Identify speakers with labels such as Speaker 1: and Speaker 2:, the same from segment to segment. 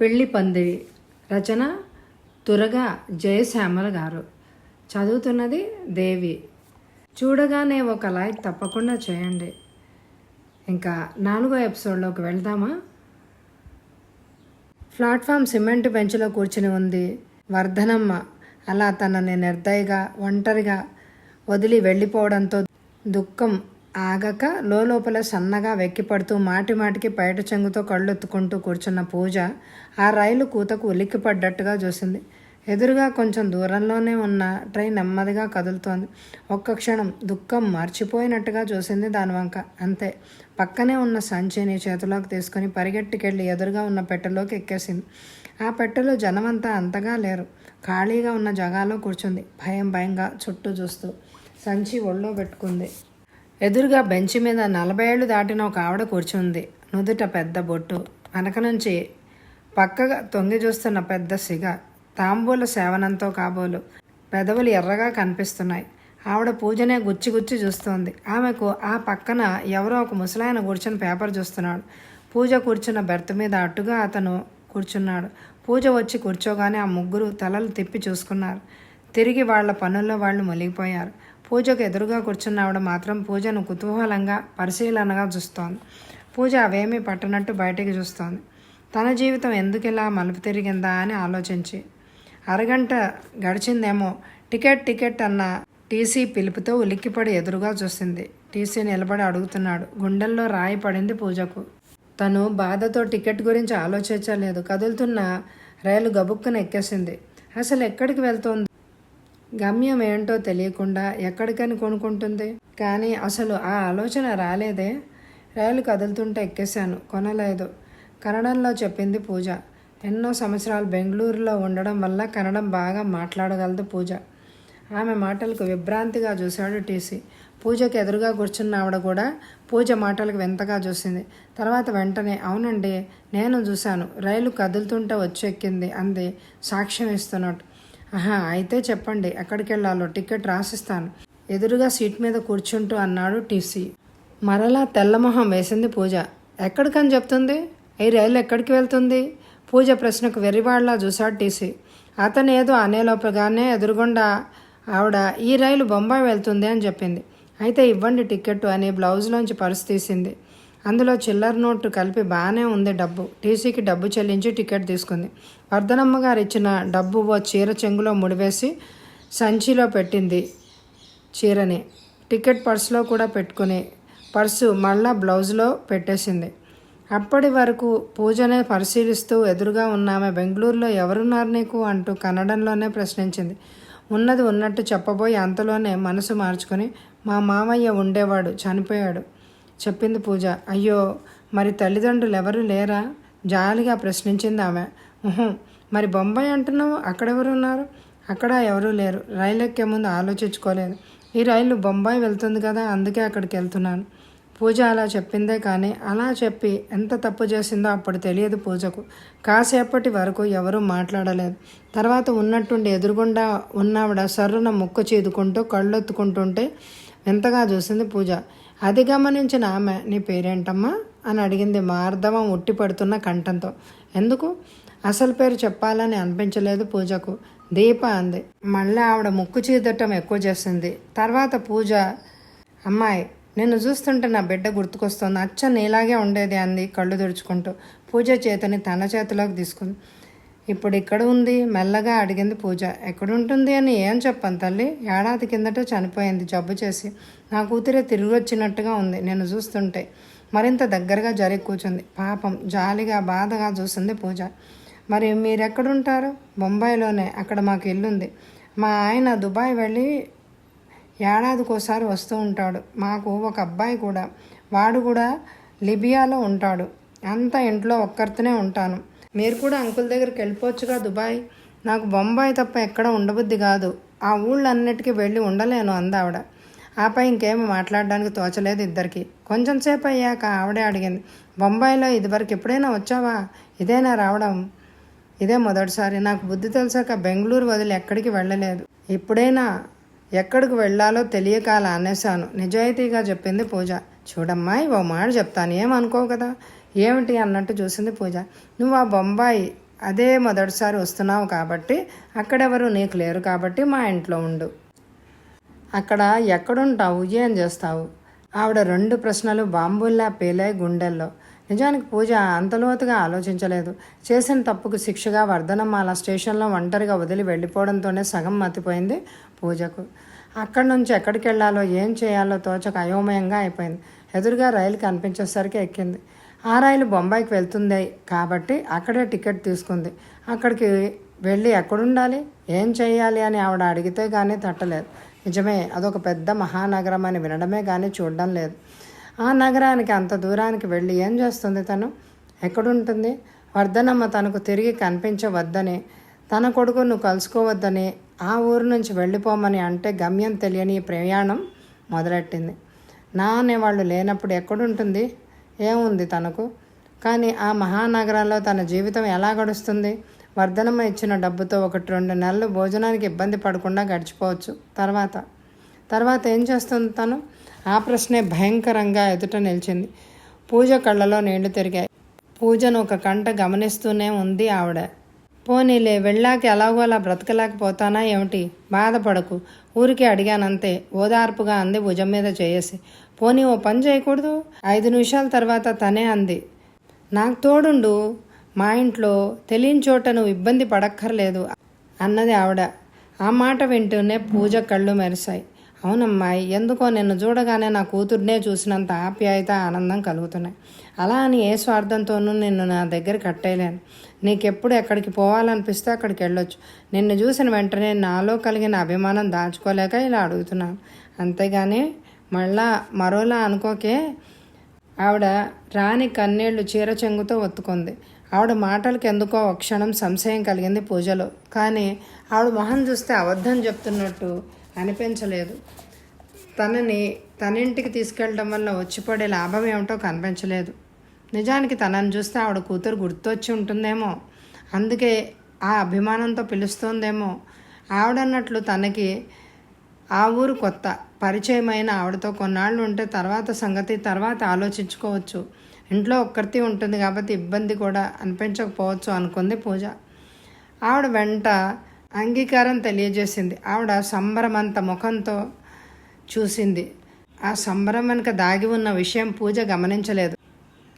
Speaker 1: పెళ్ళి పందిరి రచన తురగా జయశ్యామల గారు. చదువుతున్నది దేవి. చూడగానే ఒక లైక్ తప్పకుండా చేయండి. ఇంకా నాలుగో ఎపిసోడ్లోకి వెళ్దామా? ప్లాట్ఫామ్ సిమెంట్ బెంచ్లో కూర్చుని ఉంది వర్ధనమ్మ. అలా తనని నిర్దయగా ఒంటరిగా వదిలి వెళ్ళిపోవడంతో దుఃఖం ఆగక లోపల సన్నగా వెక్కిపడుతూ మాటి మాటికి బయట చెంగుతో కళ్ళొత్తుకుంటూ కూర్చున్న పూజ ఆ రైలు కూతకు ఉలిక్కిపడ్డట్టుగా చూసింది. ఎదురుగా కొంచెం దూరంలోనే ఉన్న ట్రైన్ నెమ్మదిగా కదులుతోంది. ఒక్క క్షణం దుఃఖం మర్చిపోయినట్టుగా చూసింది దాని వంక అంతే. పక్కనే ఉన్న సంచిని చేతిలోకి తీసుకుని పరిగెట్టుకెళ్ళి ఎదురుగా ఉన్న పెట్టెలోకి ఎక్కేసింది. ఆ పెట్టెలో జనమంతా అంతగా లేరు. ఖాళీగా ఉన్న జగాలో కూర్చుంది. భయం భయంగా చుట్టూ చూస్తూ సంచి ఒళ్ళో పెట్టుకుంది. ఎదురుగా బెంచ్ మీద నలభై ఏళ్ళు దాటిన ఒక ఆవిడ కూర్చుంది. నుదుట పెద్ద బొట్టు. వెనక నుంచి పక్కగా తొంగి చూస్తున్న పెద్ద సిగ. తాంబూల సేవనంతో కాబోలు. పెదవులు ఎర్రగా కనిపిస్తున్నాయి. ఆవిడ పూజనే గుచ్చి గుచ్చి చూస్తోంది. ఆమెకు ఆ పక్కన ఎవరో ఒక ముసలాయన కూర్చుని పేపర్ చూస్తున్నాడు. పూజ కూర్చున్న బెర్త్ మీద అట్టుగా అతను కూర్చున్నాడు. పూజ వచ్చి కూర్చోగానే ఆ ముగ్గురు తలలు తిప్పి చూసుకున్నారు. తిరిగి వాళ్ళ పనుల్లో వాళ్ళు మునిగిపోయారు. పూజకు ఎదురుగా కూర్చున్నవిడ మాత్రం పూజను కుతూహలంగా పరిశీలనగా చూస్తోంది. పూజ అవేమీ పట్టనట్టు బయటికి చూస్తోంది. తన జీవితం ఎందుకు ఇలా మలుపు తిరిగిందా అని ఆలోచించి అరగంట గడిచిందేమో టికెట్ టికెట్ అన్న టీసీ పిలుపుతో ఉలిక్కిపడి ఎదురుగా చూసింది. టీసీ నిలబడి అడుగుతున్నాడు. గుండెల్లో రాయి పడింది పూజకు. తను బాధతో టికెట్ గురించి ఆలోచించలేదు. కదులుతున్న రైలు గబుక్కున ఎక్కేసింది. అసలు ఎక్కడికి వెళ్తోంది? గమ్యం ఏంటో తెలియకుండా ఎక్కడికని కొనుక్కుంటుంది. కానీ అసలు ఆ ఆలోచన రాలేదే. రైలు కదులుతుంటే ఎక్కేశాను. కొనలేదు. కన్నడంలో చెప్పింది పూజ. ఎన్నో సంవత్సరాలు బెంగళూరులో ఉండడం వల్ల కన్నడం బాగా మాట్లాడగలదు పూజ. ఆమె మాటలకు విభ్రాంతిగా చూశాడు టీసీ. పూజకు ఎదురుగా కూర్చున్న ఆవిడ కూడా పూజ మాటలకు వింతగా చూసింది. తర్వాత వెంటనే అవునండి నేను చూశాను. రైలు కదులుతుంటే వచ్చి ఎక్కింది అంది సాక్ష్యం ఇస్తున్నట్టు. ఆహా అయితే చెప్పండి ఎక్కడికి వెళ్ళాలో టికెట్ రాసిస్తాను. ఎదురుగా సీట్ మీద కూర్చుంటూ అన్నాడు టీసీ మరలా తెల్లమొహం వేసింది పూజ. ఎక్కడికని చెప్తుంది? ఈ రైలు ఎక్కడికి వెళ్తుంది? పూజ ప్రశ్నకు వెర్రివాళ్ళా చూశాడు టీసీ అతను ఏదో అనేలోపగానే ఎదురుగుండా ఆవిడ ఈ రైలు బొంబాయి వెళ్తుంది అని చెప్పింది. అయితే ఇవ్వండి టికెట్ అని బ్లౌజ్లోంచి పర్స్ తీసింది. అందులో చిల్లర నోటు కలిపి బాగానే ఉంది డబ్బు. టీసీకి డబ్బు చెల్లించి టికెట్ తీసుకుంది. వర్ధనమ్మ గారు ఇచ్చిన డబ్బు ఓ చీర చెంగులో ముడివేసి సంచిలో పెట్టింది చీరని. టికెట్ పర్సులో కూడా పెట్టుకుని పర్సు మళ్ళా బ్లౌజ్లో పెట్టేసింది. అప్పటి వరకు పూజనే పరిశీలిస్తూ ఎదురుగా ఉన్నామె బెంగళూరులో ఎవరున్నారు నీకు అంటూ కన్నడంలోనే ప్రశ్నించింది. ఉన్నది ఉన్నట్టు చెప్పబోయి అంతలోనే మనసు మార్చుకొని మా మామయ్య ఉండేవాడు చనిపోయాడు. చెప్పింది పూజ. అయ్యో మరి తల్లిదండ్రులు ఎవరు లేరా? జాలిగా ప్రశ్నించింది ఆమె. మరి బొంబాయి అంటున్నావు? అక్కడెవరు ఉన్నారు అక్కడ ఎవరూ లేరు. రైలు ఎక్కే ముందు ఆలోచించుకోలేదు. ఈ రైలు బొంబాయి వెళ్తుంది కదా అందుకే అక్కడికి వెళ్తున్నాను. పూజ అలా చెప్పిందే కానీ అలా చెప్పి ఎంత తప్పు చేసిందో అప్పుడు తెలియదు పూజకు. కాసేపటి వరకు ఎవరూ మాట్లాడలేదు. తర్వాత ఉన్నట్టుండి ఎదురుగుండా ఉన్నావిడ సర్రున ముక్కు చీదుకుంటూ కళ్ళొత్తుకుంటుంటే ఎంతగా చూసింది పూజ. అది గమనించిన ఆమె నీ పేరేంటమ్మా? అని అడిగింది మార్ధవం ఉట్టి పడుతున్న కంఠంతో. ఎందుకు? అసలు పేరు చెప్పాలని అనిపించలేదు పూజకు దీప అంది. మళ్ళీ ఆవిడ ముక్కు చీదటం ఎక్కువ చేసింది. తర్వాత పూజ అమ్మాయి నిన్ను చూస్తుంటే నా బిడ్డ గుర్తుకొస్తోంది. అచ్చ నీలాగే ఉండేది అంది కళ్ళు తుడుచుకుంటూ పూజ చేతని తన చేతిలోకి తీసుకుంది. ఇప్పుడు ఇక్కడ ఉంది మెల్లగా అడిగింది పూజ. ఎక్కడుంటుంది అని ఏం చెప్పను తల్లి. ఏడాది కిందట చనిపోయింది జబ్బు చేసి. నా కూతురే తిరిగి వచ్చినట్టుగా ఉంది నేను చూస్తుంటే. మరింత దగ్గరగా జరిగి కూర్చుంది. పాపం జాలిగా బాధగా చూసింది పూజ. మరి మీరెక్కడుంటారు? బొంబాయిలోనే అక్కడ మాకు ఇల్లుంది. మా ఆయన దుబాయ్ వెళ్ళి ఏడాదికోసారి వస్తూ ఉంటాడు. మాకు ఒక అబ్బాయి కూడా వాడు కూడా లిబియాలో ఉంటాడు. అంతా ఇంట్లో ఒక్కరితోనే ఉంటాను. మీరు కూడా అంకుల్ దగ్గరికి వెళ్ళిపోవచ్చుగా దుబాయ్. నాకు బొంబాయి తప్ప ఎక్కడ ఉండబుద్ధి కాదు. ఆ ఊళ్ళన్నిటికీ వెళ్ళి ఉండలేను అందావిడ ఆపై ఇంకేమి మాట్లాడడానికి తోచలేదు ఇద్దరికి. కొంచెం సేపు అయ్యాక ఆవిడే అడిగింది బొంబాయిలో ఇదివరకు ఎప్పుడైనా వచ్చావా? ఇదేనా రావడం? ఇదే మొదటిసారి. నాకు బుద్ధి తెలిసాక బెంగళూరు వదిలి ఎక్కడికి వెళ్ళలేదు. ఇప్పుడైనా ఎక్కడికి వెళ్ళాలో తెలియక అలా అనేశాను. నిజాయితీగా చెప్పింది పూజ. చూడమ్మా ఓ మాట చెప్తాను. ఏమనుకోవు కదా? ఏమిటి అన్నట్టు చూసింది పూజ. నువ్వు ఆ బొంబాయి అదే మొదటిసారి వస్తున్నావు కాబట్టి అక్కడెవరు నీకు లేరు కాబట్టి మా ఇంట్లో ఉండు. అక్కడ ఎక్కడుంటావు? ఏం చేస్తావు? ఆవిడ రెండు ప్రశ్నలు బాంబుల్లా పేలాయి గుండెల్లో. నిజానికి పూజ అంతలోతుగా ఆలోచించలేదు. చేసిన తప్పుకు శిక్షగా వర్ధనమాల స్టేషన్లో ఒంటరిగా వదిలి వెళ్ళిపోవడంతోనే సగం మతిపోయింది పూజకు. అక్కడి నుంచి ఎక్కడికి వెళ్ళాలో ఏం చేయాలో తోచక అయోమయంగా అయిపోయింది. ఎదురుగా రైలు కనిపించేసరికి ఎక్కింది. ఆ రైలు బొంబాయికి వెళ్తుంది కాబట్టి అక్కడే టికెట్ తీసుకుంది. అక్కడికి వెళ్ళి ఎక్కడుండాలి? ఏం చేయాలి అని ఆవిడ అడిగితే కానీ తట్టలేదు. నిజమే అదొక పెద్ద మహానగరం అని వినడమే కానీ చూడడం లేదు. ఆ నగరానికి అంత దూరానికి వెళ్ళి ఏం చేస్తుంది తను? ఎక్కడుంటుంది? వర్ధనమ్మ తనకు తిరిగి కనిపించవద్దని తన కొడుకును కలుసుకోవద్దని ఆ ఊరు నుంచి వెళ్ళిపోమని అంటే గమ్యం తెలియని ప్రయాణం మొదలెట్టింది. నా అనేవాళ్ళు లేనప్పుడు ఎక్కడుంటుంది? ఏముంది తనకు? కానీ ఆ మహానగరంలో తన జీవితం ఎలా గడుస్తుంది? వర్ధనమ్మ ఇచ్చిన డబ్బుతో ఒకటి రెండు నెలలు భోజనానికి ఇబ్బంది పడకుండా గడిచిపోవచ్చు. తర్వాత? తర్వాత ఏం చేస్తుంది తను? ఆ ప్రశ్నే భయంకరంగా ఎదుట నిలిచింది. పూజ కళ్ళలో నీళ్ళు తిరిగాయి. పూజను ఒక కంట గమనిస్తూనే ఉంది ఆవిడ. పోనీలే వెళ్ళాక ఎలాగో అలా బ్రతకలేకపోతానా ఏమిటి? బాధపడకు. ఊరికే అడిగానంతే. ఓదార్పుగా అంది భుజం మీద చేయేసి. పోనీ ఓ పని చేయకూడదు? ఐదు నిమిషాల తర్వాత తనే అంది. నాకు తోడుండు. మా ఇంట్లో తెలియని చోట నువ్వు ఇబ్బంది పడక్కర్లేదు అన్నది ఆవిడ. ఆ మాట వింటూనే పూజ కళ్ళు మెరిశాయి. అవునమ్మాయి ఎందుకో నిన్ను చూడగానే నా కూతుర్నే చూసినంత ఆప్యాయత ఆనందం కలుగుతున్నాయి. అలా అని ఏ స్వార్థంతోనూ నిన్ను నా దగ్గర కట్టేయలేను. నీకెప్పుడు ఎక్కడికి పోవాలనిపిస్తే అక్కడికి వెళ్ళొచ్చు. నిన్ను చూసిన వెంటనే నాలో కలిగిన అభిమానం దాచుకోలేక ఇలా అడుగుతున్నాను అంతేగాని మళ్ళా మరోలా అనుకోకే ఆవిడ రాని కన్నీళ్ళు చీర చెంగుతో ఒత్తుకుంది. ఆవిడ మాటలకు ఎందుకో ఒక క్షణం సంశయం కలిగింది పూజలో. కానీ ఆవిడ మొహం చూస్తే అబద్ధం చెప్తున్నట్టు అనిపించలేదు. తనని తన ఇంటికి తీసుకెళ్ళడం వల్ల వచ్చిపడే లాభం ఏమిటో కనిపించలేదు. నిజానికి తనని చూస్తే ఆవిడ కూతురు గుర్తొచ్చి ఉంటుందేమో. అందుకే ఆ అభిమానంతో పిలుస్తోందేమో. ఆవిడన్నట్లు తనకి ఆ ఊరు కొత్త పరిచయమైన ఆవిడతో కొన్నాళ్ళు ఉంటే తర్వాత సంగతి తర్వాత ఆలోచించుకోవచ్చు. ఇంట్లో ఒక్కరితి ఉంటుంది కాబట్టి ఇబ్బంది కూడా అనిపించకపోవచ్చు అనుకుంది పూజ. ఆవిడ వెంట అంగీకారం తెలియజేసింది. ఆవిడ సంబరమంత ముఖంతో చూసింది. ఆ సంబరం వెనుక దాగి ఉన్న విషయం పూజ గమనించలేదు.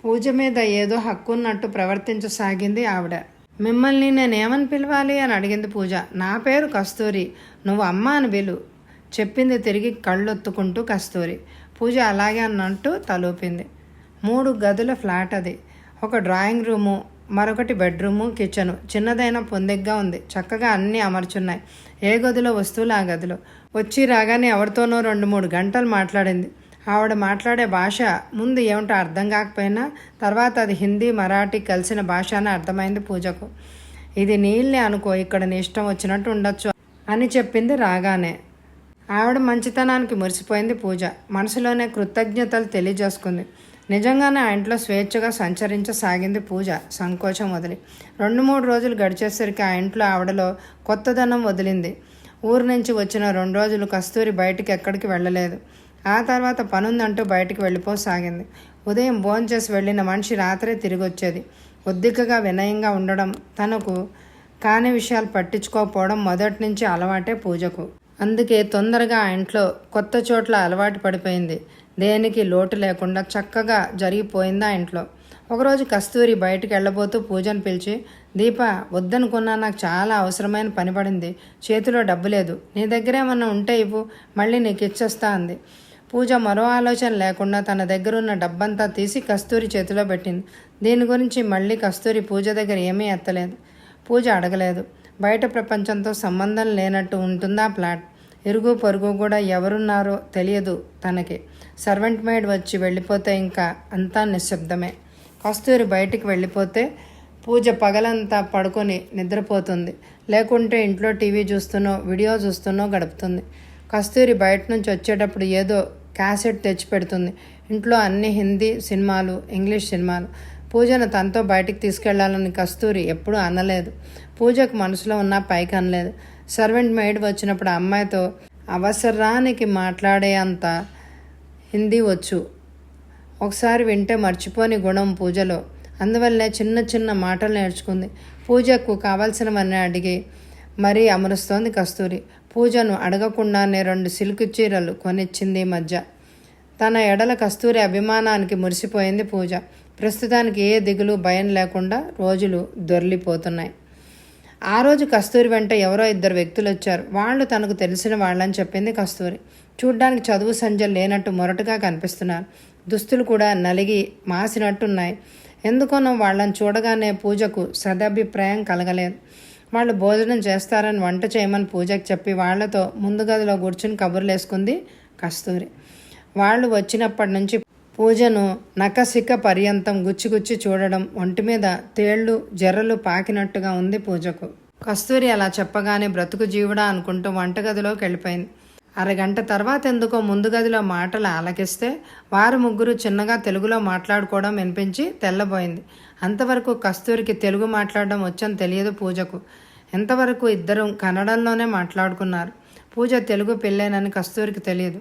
Speaker 1: పూజ మీద ఏదో హక్కున్నట్టు ప్రవర్తించసాగింది ఆవిడ. మిమ్మల్ని నేనేమని పిలవాలి అని అడిగింది పూజ. నా పేరు కస్తూరి. నువ్వు అమ్మ అని పిలు. చెప్పింది తిరిగి కళ్ళొత్తుకుంటూ కస్తూరి. పూజ అలాగే అన్నట్టు తలూపింది. మూడు గదుల ఫ్లాట్ అది. ఒక డ్రాయింగ్ రూము మరొకటి బెడ్రూము కిచెను. చిన్నదైన పొందెగ్గా ఉంది. చక్కగా అన్నీ అమర్చున్నాయి. ఏ గదిలో? వస్తువులు ఆ గదిలో. వచ్చి రాగానే ఎవరితోనో రెండు మూడు గంటలు మాట్లాడింది. ఆవిడ మాట్లాడే భాష ముందు ఏమిటో అర్థం కాకపోయినా తర్వాత అది హిందీ మరాఠీ కలిసిన భాష అని అర్థమైంది పూజకు. ఇది నీళ్ళే అనుకో ఇక్కడ నీ ఇష్టం వచ్చినట్టు ఉండొచ్చు అని చెప్పింది రాగానే. ఆవిడ మంచితనానికి మురిసిపోయింది పూజ. మనసులోనే కృతజ్ఞతలు తెలియజేసుకుంది. నిజంగానే ఆ ఇంట్లో స్వేచ్ఛగా సంచరించసాగింది పూజ. సంకోచం వదిలి. రెండు మూడు రోజులు గడిచేసరికి ఆ ఇంట్లో ఆవిడలో కొత్తదనం వదిలింది. ఊరు నుంచి వచ్చిన రెండు రోజులు కస్తూరి బయటికి ఎక్కడికి వెళ్ళలేదు. ఆ తర్వాత పనుందంటూ బయటికి వెళ్ళిపోసాగింది. ఉదయం భోంచేసి వెళ్ళిన మనిషి రాత్రే తిరిగి వచ్చేది ఒద్దికగా వినయంగా ఉండడం తనకు కాని విషయాలు పట్టించుకోకపోవడం మొదటి నుంచి అలవాటే పూజకు. అందుకే తొందరగా ఆ ఇంట్లో కొత్త చోట్ల అలవాటు పడిపోయింది. దేనికి లోటు లేకుండా చక్కగా జరిగిపోయింది ఆ ఇంట్లో. ఒకరోజు కస్తూరి బయటికి వెళ్ళబోతూ పూజను పిలిచి దీప వద్దనుకున్నా నాకు చాలా అవసరమైన పని పడింది. చేతిలో డబ్బు లేదు. నీ దగ్గర ఏమన్నా ఉంటే ఇవ్వు. మళ్ళీ నీకు ఇచ్చేస్తా అంది. పూజ మరో ఆలోచన లేకుండా తన దగ్గర ఉన్న డబ్బంతా తీసి కస్తూరి చేతిలో పెట్టింది. దీని గురించి మళ్ళీ కస్తూరి పూజ దగ్గర ఏమీ ఎత్తలేదు. పూజ అడగలేదు. బయట ప్రపంచంతో సంబంధం లేనట్టు ఉంటుందా ప్లాట్? ఇరుగు పొరుగు కూడా ఎవరున్నారో తెలియదు తనకి. సర్వెంట్ మేడ్ వచ్చి వెళ్ళిపోతే ఇంకా అంతా నిశ్శబ్దమే. కస్తూరి బయటికి వెళ్ళిపోతే పూజ పగలంతా పడుకొని నిద్రపోతుంది. లేకుంటే ఇంట్లో టీవీ చూస్తున్నో వీడియో చూస్తున్నో గడుపుతుంది. కస్తూరి బయట నుంచి వచ్చేటప్పుడు ఏదో క్యాసెట్ తెచ్చి పెడుతుంది ఇంట్లో అన్ని హిందీ సినిమాలు ఇంగ్లీష్ సినిమాలు. పూజను తనతో బయటికి తీసుకెళ్ళాలని కస్తూరి ఎప్పుడూ అనలేదు. పూజకు మనసులో ఉన్న పైకి అనలేదు. సర్వెంట్ మెయిడ్ వచ్చినప్పుడు అమ్మాయితో అవసరానికి మాట్లాడే అంత హిందీ వచ్చు. ఒకసారి వింటే మర్చిపోని గుణం పూజలో. అందువల్లే చిన్న చిన్న మాటలు నేర్చుకుంది. పూజకు కావాల్సినవన్నీ అడిగి మరీ అమరుస్తోంది కస్తూరి. పూజను అడగకుండానే రెండు సిల్క్ చీరలు కొనిచ్చింది ఈ మధ్య. తన ఎడల కస్తూరి అభిమానానికి మురిసిపోయింది పూజ. ప్రస్తుతానికి ఏ దిగులు భయం లేకుండా రోజులు దొర్లిపోతున్నాయి. ఆ రోజు కస్తూరి వెంట ఎవరో ఇద్దరు వ్యక్తులు వచ్చారు. వాళ్ళు తనకు తెలిసిన వాళ్ళని చెప్పింది కస్తూరి. చూడ్డానికి చదువు సంజలు లేనట్టు మొరటుగా కనిపిస్తున్నారు. దుస్తులు కూడా నలిగి మాసినట్టున్నాయి. ఎందుకోనో వాళ్ళని చూడగానే పూజకు సదాభిప్రాయం కలగలేదు. వాళ్ళు భోజనం చేస్తారని వంట చేయమని పూజకు చెప్పి వాళ్ళతో ముందు గదిలో కూర్చుని కబుర్లేసుకుంది కస్తూరి. వాళ్ళు వచ్చినప్పటి నుంచి పూజను నకసిక పర్యంతం గుచ్చిగుచ్చి చూడడం ఒంటి మీద తేళ్ళు జర్రలు పాకినట్టుగా ఉంది పూజకు. కస్తూరి అలా చెప్పగానే బ్రతుకు జీవుడా అనుకుంటూ వంటగదిలోకి వెళ్ళిపోయింది. అరగంట తర్వాత ఎందుకో ముందు గదిలో మాటలు ఆలకిస్తే వారు ముగ్గురు చిన్నగా తెలుగులో మాట్లాడుకోవడం వినిపించి తెల్లబోయింది. అంతవరకు కస్తూరికి తెలుగు మాట్లాడడం వచ్చని తెలియదు పూజకు. ఇంతవరకు ఇద్దరు కన్నడంలోనే మాట్లాడుకున్నారు. పూజ తెలుగు పెళ్ళేనని కస్తూరికి తెలియదు.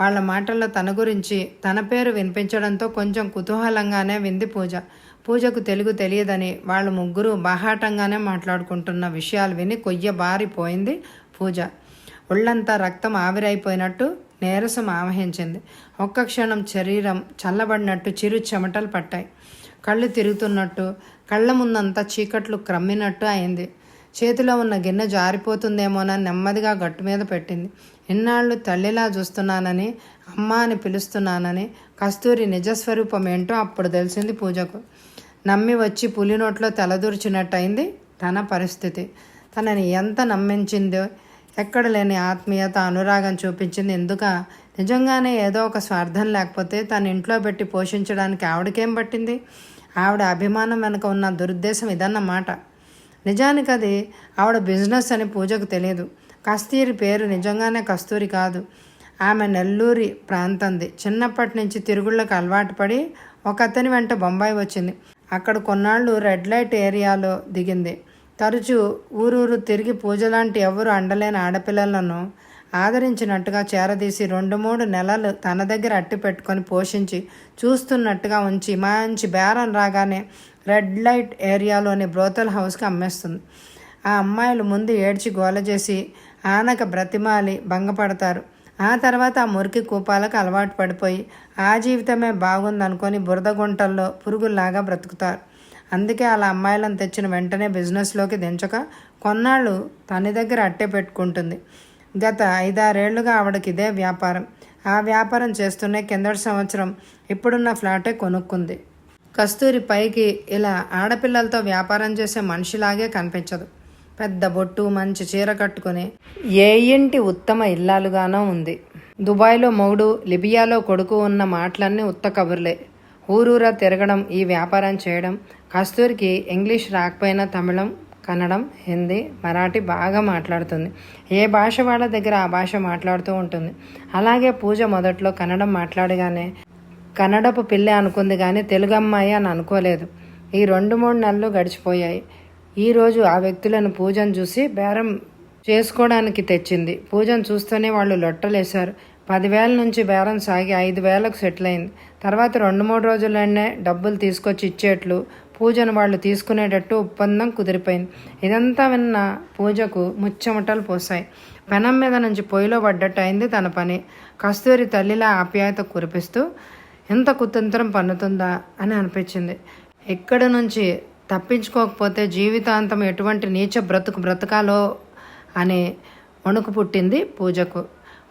Speaker 1: వాళ్ళ మాటల్లో తన గురించి తన పేరు వినిపించడంతో కొంచెం కుతూహలంగానే వింది పూజ. పూజకు తెలుగు తెలియదని వాళ్ళు ముగ్గురు బాహాటంగానే మాట్లాడుకుంటున్న విషయాలు విని కొయ్య బారిపోయింది పూజ. ఒళ్ళంతా రక్తం ఆవిరైపోయినట్టు నీరసం ఆవహించింది. ఒక్క క్షణం శరీరం చల్లబడినట్టు చిరు చెమటలు పట్టాయి. కళ్ళు తిరుగుతున్నట్టు కళ్ళ ముందంతా చీకట్లు క్రమ్మినట్టు అయింది. చేతిలో ఉన్న గిన్నె జారిపోతుందేమోనని నెమ్మదిగా గట్టు మీద పెట్టింది. ఇన్నాళ్ళు తల్లిలా చూస్తున్నానని అమ్మ అని పిలుస్తున్నానని కస్తూరి నిజస్వరూపం ఏంటో అప్పుడు తెలిసింది పూజకు. నమ్మి వచ్చి పులినోట్లో తలదూర్చినట్టయింది తన పరిస్థితి. తనని ఎంత నమ్మించిందో ఎక్కడ లేని ఆత్మీయత అనురాగం చూపించింది. ఎందుక? నిజంగానే ఏదో ఒక స్వార్థం లేకపోతే తన ఇంట్లో పెట్టి పోషించడానికి ఆవిడకేం పట్టింది? ఆవిడ అభిమానం వెనుక ఉన్న దురుద్దేశం ఇదన్నమాట. నిజానికి అది ఆవిడ బిజినెస్ అని పూజకు తెలియదు కస్తూరి పేరు నిజంగానే కస్తూరి కాదు. ఆమె నెల్లూరి ప్రాంతంది. చిన్నప్పటి నుంచి తిరుగుళ్ళకు అలవాటు పడి ఒక అతని వెంట బొంబాయి వచ్చింది. అక్కడ కొన్నాళ్ళు రెడ్ లైట్ ఏరియాలో దిగింది. తరచూ ఊరూరు తిరిగి పూజలాంటి ఎవరు అండలేని ఆడపిల్లలను ఆదరించినట్టుగా చేరదీసి రెండు మూడు నెలలు తన దగ్గర అట్టి పెట్టుకొని పోషించి చూస్తున్నట్టుగా ఉంచి మంచి బేరం రాగానే రెడ్ లైట్ ఏరియాలోని బ్రోతల్ హౌస్కి అమ్మేస్తుంది. ఆ అమ్మాయిలు ముందు ఏడ్చి గోల చేసి ఆనక బ్రతిమాలి భంగపడతారు. ఆ తర్వాత ఆ మురికి కూపాలకు అలవాటు పడిపోయి ఆ జీవితమే బాగుందనుకొని బురద గుంటల్లో పురుగుల్లాగా బ్రతుకుతారు. అందుకే అలా అమ్మాయిలను తెచ్చిన వెంటనే బిజినెస్లోకి దించక కొన్నాళ్ళు తన దగ్గర అట్టే పెట్టుకుంటుంది. గత ఐదారేళ్ళుగా ఆవిడకి ఇదే వ్యాపారం. ఆ వ్యాపారం చేస్తూనే కిందటి సంవత్సరం ఇప్పుడున్న ఫ్లాటే కొనుక్కుంది. కస్తూరి పైకి ఇలా ఆడపిల్లలతో వ్యాపారం చేసే మనిషిలాగే కనిపించదు. పెద్ద బొట్టు మంచి చీర కట్టుకుని ఏ ఇంటి ఉత్తమ ఇల్లాలుగానో ఉంది. దుబాయ్లో మొగుడు లిబియాలో కొడుకు ఉన్న మాటలన్నీ ఉత్త కబుర్లే. ఊరూరా తిరగడం ఈ వ్యాపారం చేయడం కస్తూరికి ఇంగ్లీష్ రాకపోయినా తమిళం కన్నడం హిందీ మరాఠీ బాగా మాట్లాడుతుంది. ఏ భాష వాళ్ళ దగ్గర ఆ భాష మాట్లాడుతూ ఉంటుంది. అలాగే పూజ మొదట్లో కన్నడం మాట్లాడగానే కన్నడపు పిల్లి అనుకుంది కానీ తెలుగు అమ్మాయి అని అనుకోలేదు. ఈ రెండు మూడు నెలలు గడిచిపోయాయి. ఈరోజు ఆ వ్యక్తులను పూజను చూసి బేరం చేసుకోవడానికి తెచ్చింది. పూజను చూస్తూనే వాళ్ళు లొట్టలేశారు. పదివేల నుంచి బేరం సాగి ఐదు వేలకు సెటిల్ అయింది. తర్వాత రెండు మూడు రోజుల్లోనే డబ్బులు తీసుకొచ్చి ఇచ్చేట్లు పూజను వాళ్ళు తీసుకునేటట్టు ఒప్పందం కుదిరిపోయింది. ఇదంతా విన్న పూజకు ముచ్చమటలు పోసాయి. పెనం మీద నుంచి పొయ్యిలో పడ్డట్టు అయింది తన పని. కస్తూరి తల్లిలా ఆప్యాయత కురిపిస్తూ ఎంత కుతంత్రం పన్నుతుందా? అని అనిపించింది. ఎక్కడి నుంచి తప్పించుకోకపోతే జీవితాంతం ఎటువంటి నీచ బ్రతుకు బ్రతకాలో? అనే వణుకు పుట్టింది పూజకు.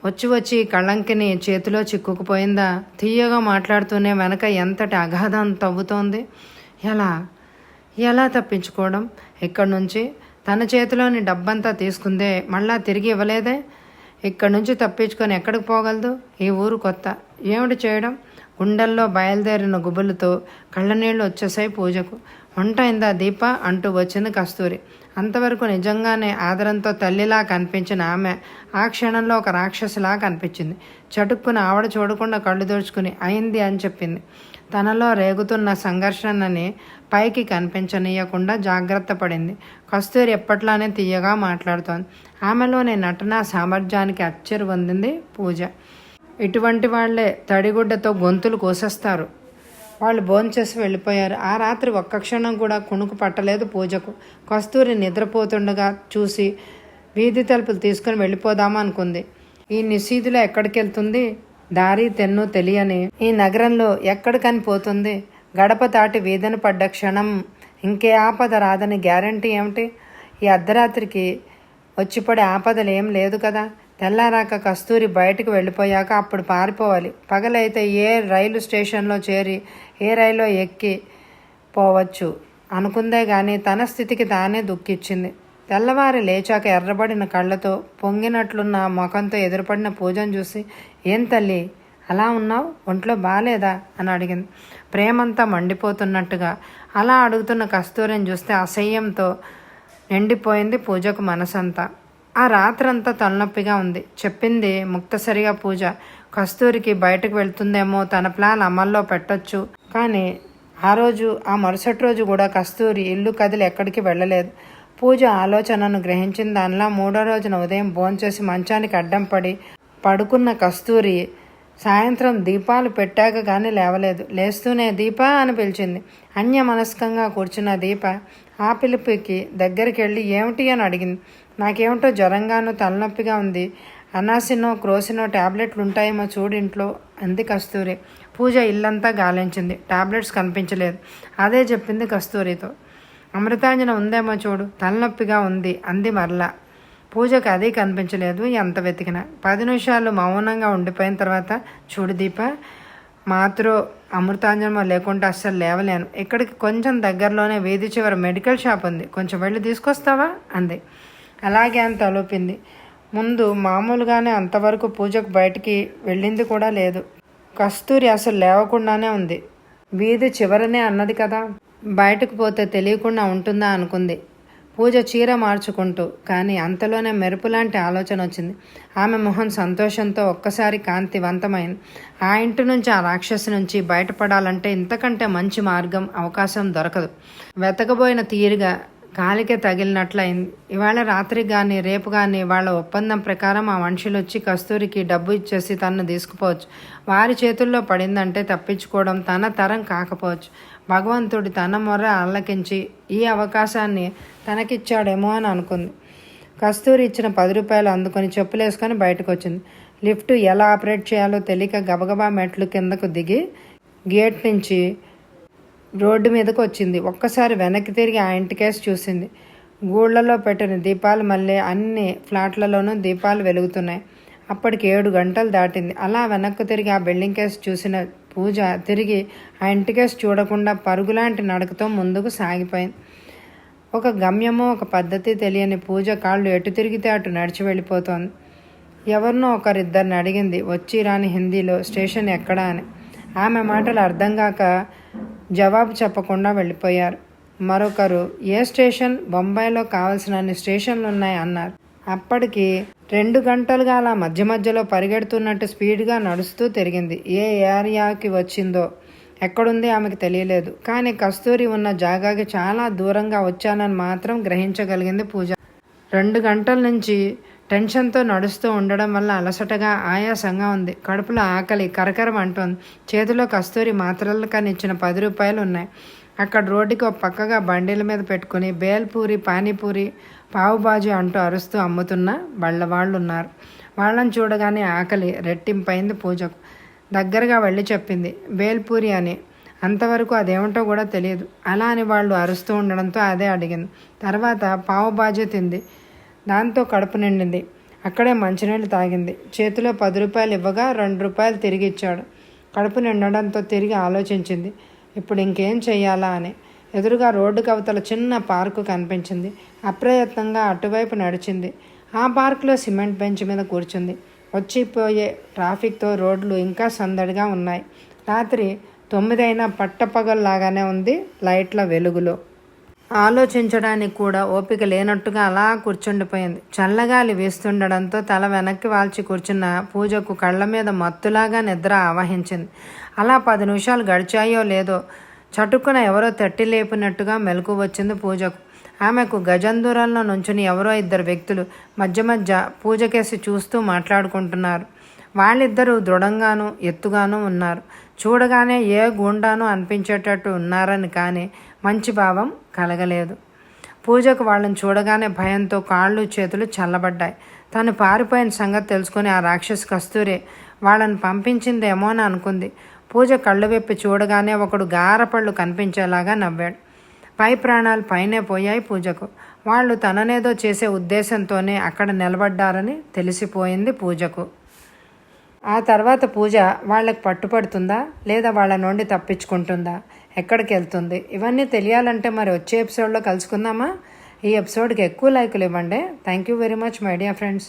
Speaker 1: వచ్చి వచ్చి కళంకిని చేతిలో చిక్కుకుపోయిందా? తీయగా మాట్లాడుతూనే వెనక ఎంతటి అగాధం తవ్వుతోంది. ఎలా? ఎలా తప్పించుకోవడం? ఇక్కడి నుంచి? తన చేతిలోని డబ్బంతా తీసుకుందే మళ్ళా తిరిగి ఇవ్వలేదే? ఇక్కడి నుంచి తప్పించుకొని ఎక్కడికి పోగలదు? ఈ ఊరు కొత్త. ఏమిటి చేయడం? గుండెల్లో బయలుదేరిన గుబులతో కళ్ళనీళ్ళు వచ్చేసాయి పూజకు. వంట అయిందా దీప? అంటూ వచ్చింది కస్తూరి. అంతవరకు నిజంగానే ఆదరంతో తల్లిలా కనిపించిన ఆమె ఆ క్షణంలో ఒక రాక్షసిలా కనిపించింది. చటుక్కున ఆవిడ చూడకుండా కళ్ళు దోచుకుని అయింది అని చెప్పింది. తనలో రేగుతున్న సంఘర్షణని పైకి కనిపించనీయకుండా జాగ్రత్త పడింది. కస్తూరి ఎప్పట్లానే తీయగా మాట్లాడుతోంది. ఆమెలోని నటన సామర్థ్యానికి అచ్చరు పొందింది పూజ. ఇటువంటి వాళ్ళే తడిగుడ్డతో గొంతులు కోసేస్తారు. వాళ్ళు భోంచేసి వెళ్ళిపోయారు. ఆ రాత్రి ఒక్క క్షణం కూడా కుణుకు పట్టలేదు పూజకు. కస్తూరి నిద్రపోతుండగా చూసి వీధి తలుపులు తీసుకుని వెళ్ళిపోదామా అనుకుంది ఈ నిశీధిలో ఎక్కడికి వెళ్తుంది దారి తెన్ను తెలియని ఈ నగరంలో ఎక్కడికని పోతుంది? గడప దాటి వీధన పడ్డ క్షణం. ఇంకే ఆపద రాదని గ్యారంటీ ఏమిటి? ఈ అర్ధరాత్రికి వచ్చిపడే ఆపదలు ఏం లేదు కదా. తెల్లారాక కస్తూరి బయటకు వెళ్ళిపోయాక అప్పుడు పారిపోవాలి. పగలైతే ఏ రైలు స్టేషన్లో చేరి ఏ రైల్లో ఎక్కి పోవచ్చు అనుకుందే కానీ తన స్థితికి తానే దుఃఖిచ్చింది తెల్లవారి లేచాక ఎర్రబడిన కళ్ళతో పొంగినట్లున్న ముఖంతో ఎదురుపడిన పూజను చూసి ఏం తల్లి అలా ఉన్నావు? ఒంట్లో బాగాలేదా అని అడిగింది. ప్రేమంతా మండిపోతున్నట్టుగా అలా అడుగుతున్న కస్తూరిని చూస్తే అసహ్యంతో నిండిపోయింది పూజకు మనసంతా. ఆ రాత్రంతా తలనొప్పిగా ఉంది. చెప్పింది ముక్తసరిగా పూజ. కస్తూరికి బయటకు వెళ్తుందేమో తన ప్లాన్ అమల్లో పెట్టొచ్చు. కానీ ఆ రోజు ఆ మరుసటి రోజు కూడా కస్తూరి ఇల్లు కదిలి ఎక్కడికి వెళ్ళలేదు. పూజ ఆలోచనను గ్రహించిన దానిలా మూడో రోజున ఉదయం భోంచేసి మంచానికి అడ్డం పడి పడుకున్న కస్తూరి సాయంత్రం దీపాలు పెట్టాక కానీ లేవలేదు. లేస్తూనే దీపా అని పిలిచింది. అన్యమనస్కంగా కూర్చున్న దీప ఆ పిలుపుకి దగ్గరికి వెళ్ళి ఏమిటి అని అడిగింది. నాకేమిటో జ్వరంగానో తలనొప్పిగా ఉంది. అనాసినో క్రోసినో టాబ్లెట్లు ఉంటాయేమో చూడు ఇంట్లో అంది కస్తూరి. పూజ ఇల్లంతా గాలించింది. టాబ్లెట్స్ కనిపించలేదు. అదే చెప్పింది కస్తూరితో. అమృతాంజన ఉందేమో చూడు. తలనొప్పిగా ఉంది. అంది మరలా. పూజకు అదే కనిపించలేదు. ఎంత వెతికినా. పది నిమిషాలు మౌనంగా ఉండిపోయిన తర్వాత చూడు దీప మాత్రో అమృతాంజనం లేకుంటే అస్సలు లేవలేను. ఇక్కడికి కొంచెం దగ్గరలోనే వీధి చివర మెడికల్ షాప్ ఉంది. కొంచెం వెళ్ళి తీసుకొస్తావా? అంది. అలాగే అని తలూపింది. ముందు మామూలుగానే అంతవరకు పూజకు బయటికి వెళ్ళింది కూడా లేదు. కస్తూరి అసలు లేవకుండానే ఉంది. వీధి చివరనే అన్నది కదా. బయటకు పోతే తెలియకుండా ఉంటుందా అనుకుంది. పూజ చీర మార్చుకుంటూ కానీ అంతలోనే మెరుపు లాంటి ఆలోచన వచ్చింది. ఆమె మొహం సంతోషంతో ఒక్కసారి కాంతివంతమైంది. ఆ ఇంటి నుంచి ఆ రాక్షసి నుంచి బయటపడాలంటే ఇంతకంటే మంచి మార్గం అవకాశం దొరకదు. వెతకబోయిన తీరుగా కాలికే తగిలినట్లయింది ఇవాళ రాత్రి కానీ రేపు కానీ వాళ్ళ ఒప్పందం ప్రకారం ఆ మనుషులు వచ్చి కస్తూరికి డబ్బు ఇచ్చేసి తనను తీసుకుపోవచ్చు. వారి చేతుల్లో పడిందంటే తప్పించుకోవడం తన తరం కాకపోవచ్చు. భగవంతుడి తన మొర్ర ఆలకించి ఈ అవకాశాన్ని తనకిచ్చాడేమో అని అనుకుంది. కస్తూరి ఇచ్చిన పది రూపాయలు అందుకొని చెప్పులేసుకొని బయటకు వచ్చింది లిఫ్ట్ ఎలా ఆపరేట్ చేయాలో తెలియక గబగబా మెట్లు కిందకు దిగి గేట్ నుంచి రోడ్డు మీదకు వచ్చింది ఒక్కసారి వెనక్కి తిరిగి ఆ ఇంటికేసి చూసింది. గూళ్ళలో పెట్టిన దీపాలు మళ్ళీ అన్ని ఫ్లాట్లలోనూ దీపాలు వెలుగుతున్నాయి. అప్పటికి ఏడు గంటలు దాటింది. అలా వెనక్కు తిరిగి ఆ బిల్డింగ్ కేసు చూసిన పూజ తిరిగి ఆ ఇంటికేసి చూడకుండా పరుగులాంటి నడకతో ముందుకు సాగిపోయింది. ఒక గమ్యమో ఒక పద్ధతి తెలియని పూజ కాళ్ళు ఎటు తిరిగితే అటు నడిచి వెళ్ళిపోతోంది. ఎవరినో ఒకరిద్దరిని అడిగింది వచ్చి రాని హిందీలో స్టేషన్ ఎక్కడా? అని. ఆమె మాటలు అర్థం కాక జవాబు చెప్పకుండా వెళ్ళిపోయారు. మరొకరు ఏ స్టేషన్? బొంబాయిలో కావలసినన్ని స్టేషన్లు ఉన్నాయి అన్నారు. అప్పటికి రెండు గంటలుగా అలా మధ్య మధ్యలో పరిగెడుతున్నట్టు స్పీడ్గా నడుస్తూ తిరిగింది. ఏ ఏరియాకి వచ్చిందో ఎక్కడుంది ఆమెకు తెలియలేదు. కానీ కస్తూరి ఉన్న జాగాకి చాలా దూరంగా వచ్చానని మాత్రం గ్రహించగలిగింది పూజ. రెండు గంటల నుంచి టెన్షన్తో నడుస్తూ ఉండడం వల్ల అలసటగా ఆయాసంగా ఉంది. కడుపులో ఆకలి కరకరం అంటోంది. చేతిలో కస్తూరి మాత్రలు కానీ ఇచ్చిన పది రూపాయలు ఉన్నాయి అక్కడ రోడ్డుకి ఒక పక్కగా బండిల మీద పెట్టుకుని బేల్పూరి పానీపూరి పావుబాజు అంటూ అరుస్తూ అమ్ముతున్న వాళ్ళ వాళ్ళు ఉన్నారు వాళ్ళని చూడగానే ఆకలి రెట్టింపైంది పూజకు. దగ్గరగా వెళ్ళి చెప్పింది బేల్పూరి అని. అంతవరకు అదేమిటో కూడా తెలియదు. అలా అని వాళ్ళు అరుస్తూ ఉండడంతో అదే అడిగింది. తర్వాత పావుబాజీ తింది. దాంతో కడుపు నిండింది. అక్కడే మంచినీళ్ళు తాగింది. చేతిలో పది రూపాయలు ఇవ్వగా రెండు రూపాయలు తిరిగి ఇచ్చాడు. కడుపు నిండడంతో తిరిగి ఆలోచించింది. ఇప్పుడు ఇంకేం చేయాలా అని. ఎదురుగా రోడ్డుకు అవతల చిన్న పార్కు కనిపించింది. అప్రయత్నంగా అటువైపు నడిచింది. ఆ పార్కులో సిమెంట్ బెంచ్ మీద కూర్చుంది. వచ్చిపోయే ట్రాఫిక్తో రోడ్లు ఇంకా సందడిగా ఉన్నాయి. రాత్రి తొమ్మిదైనా పట్టపగల్లాగానే ఉంది లైట్ల వెలుగులో. ఆలోచించడానికి కూడా ఓపిక లేనట్టుగా అలా కూర్చుండిపోయింది. చల్లగాలి వేస్తుండడంతో తల వెనక్కి వాల్చి కూర్చున్న పూజకు కళ్ళ మీద మత్తులాగా నిద్ర ఆవహించింది. అలా పది నిమిషాలు గడిచాయో లేదో చటుక్కున ఎవరో తట్టి లేపినట్టుగా మెలకు వచ్చింది పూజకు. ఆమెకు గజం దూరంలో నుంచుని ఎవరో ఇద్దరు వ్యక్తులు మధ్య మధ్య పూజకేసి చూస్తూ మాట్లాడుకుంటున్నారు. వాళ్ళిద్దరూ దృఢంగాను ఎత్తుగాను ఉన్నారు. చూడగానే ఏ గుండాను అనిపించేటట్టు ఉన్నారని కానీ మంచి భావం కలగలేదు. పూజకు వాళ్ళని చూడగానే భయంతో కాళ్ళు చేతులు చల్లబడ్డాయి. తను పారిపోయిన సంగతి తెలుసుకొని ఆ రాక్షసి కస్తూరి వాళ్ళని పంపించిందేమో అని అనుకుంది. పూజ కళ్ళు విప్పి చూడగానే ఒకడు గారపళ్ళు కనిపించేలాగా నవ్వాడు. పై ప్రాణాలు పైనే పోయాయి పూజకు. వాళ్ళు తననేదో చేసే ఉద్దేశంతోనే అక్కడ నిలబడ్డారని తెలిసిపోయింది పూజకు. ఆ తర్వాత పూజ వాళ్ళకి పట్టుపడుతుందా? లేదా వాళ్ళ నుండి తప్పించుకుంటుందా? ఎక్కడికి వెళ్తుంది? ఇవన్నీ తెలియాలంటే మరి వచ్చే ఎపిసోడ్లో కలుసుకుందామా? ఈ ఎపిసోడ్కి ఎక్కువ లైకులు ఇవ్వండి. Thank you very much my dear friends